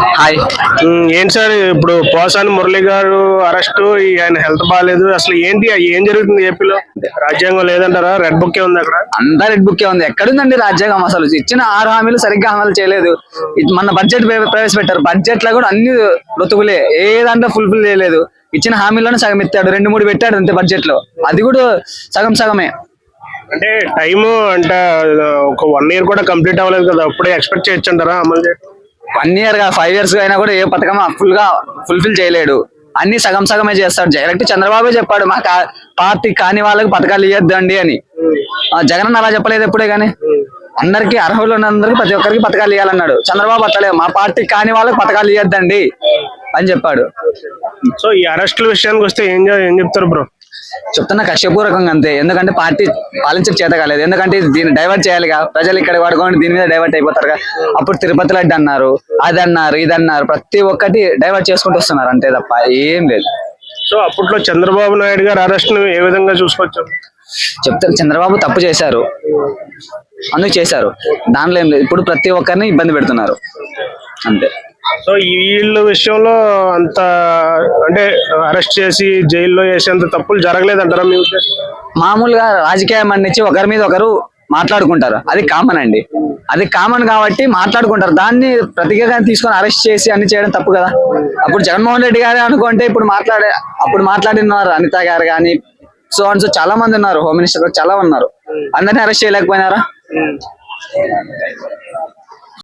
Hi ఏంటి sir ఇప్పుడు పోసాని మురళి గారు అరెస్ట్ ఆయన హెల్త్ బాగాలేదు అసలు ఏంటి ఏం జరుగుతుంది ఏపీలో? రాజ్యాంగం లేదంటారా? రెడ్ బుక్ ఉంది అక్కడ? అంతా రెడ్ బుక్ ఉంది. ఎక్కడుందండి రాజ్యాంగం అసలు? ఇచ్చిన ఆరు హామీలు సరిగ్గా అమలు చేయలేదు. మన బడ్జెట్ ప్రవేశపెట్టారు. బడ్జెట్లో కూడా అన్ని రుతువులే ఏ దాంట్లో ఫుల్ఫిల్ చేయలేదు. ఇచ్చిన హామీలోనే సగం ఎత్తాడు రెండు మూడు పెట్టాడు అంతే బడ్జెట్లో. అది కూడా సగం సగమే. అంటే టైం అంటే ఒక వన్ ఇయర్ కూడా కంప్లీట్ అవ్వలేదు కదా. అప్పుడే ఎక్స్పెక్ట్ చేయొచ్చు అంటారా అమలు చేయడం? వన్ ఇయర్గా ఫైవ్ ఇయర్స్ అయినా కూడా ఏ పథకం ఫుల్గా ఫుల్ఫిల్ చేయలేడు. అన్ని సగం సగమే చేస్తాడు. డైరెక్ట్ చంద్రబాబు చెప్పాడు మా కా- పార్టీ కాని వాళ్ళకి పథకాలు ఇవ్వద్దండి అని. ఆ, జగన్ అలా చెప్పలేదు ఎప్పుడే గానీ అందరికి అర్హులు ఉన్నందరికి ప్రతి ఒక్కరికి పథకాలు ఇవ్వాలన్నాడు చంద్రబాబు అట్టలేదు మా పార్టీ కాని వాళ్ళకి పథకాలు ఇవ్వద్దండి అని చెప్పాడు. సో ఈ అరెస్టుల విషయానికి వస్తే ఏం ఏం చెప్తారు బ్రో? చెప్తున్నా కష్టపూర్వకంగా అంతే. ఎందుకంటే పార్టీ పాలించక చేత కాలేదు. ఎందుకంటే దీన్ని డైవర్ట్ చేయాలిగా. ప్రజలు ఇక్కడ పడుకోండి దీని మీద డైవర్ట్ అయిపోతారుగా. అప్పుడు తిరుపతి లడ్డు అన్నారు అది అన్నారు ఇది అన్నారు. ప్రతి ఒక్కటి డైవర్ట్ చేసుకుంటూ వస్తున్నారు. అంతే తప్ప ఏం లేదు. సో అప్పట్లో చంద్రబాబు నాయుడు గారు అరెస్ట్ను ఏ విధంగా చూసుకోవచ్చు చెప్తారు చంద్రబాబు తప్పు చేశారు. అందుకు చేశారు. దానిలో ఏం లేదు. ఇప్పుడు ప్రతి ఒక్కరిని ఇబ్బంది పెడుతున్నారు. అంతే. సో వీళ్ళ విషయంలో అంత అంటే అరెస్ట్ చేసి జైల్లో వేసేంత తప్పులు జరగలేదంటారా మీ మామూలుగా రాజకీయం అన్నిచ్చి ఒకరి మీద ఒకరు మాట్లాడుకుంటారు. అది కామన్ అండి. అది కామన్ కాబట్టి మాట్లాడుకుంటారు. దాన్ని ప్రతిగా తీసుకొని అరెస్ట్ చేసి అన్ని చేయడం తప్పు కదా. అప్పుడు జగన్మోహన్ రెడ్డి గారు అనుకుంటే ఇప్పుడు మాట్లాడే అప్పుడు మాట్లాడినారు అనిత గారు కానీ సో అండ్ సో చాలా మంది ఉన్నారు. హోమ్ మినిస్టర్ చాలా ఉన్నారు. అందరినీ అరెస్ట్ చేయలేకపోయినారా?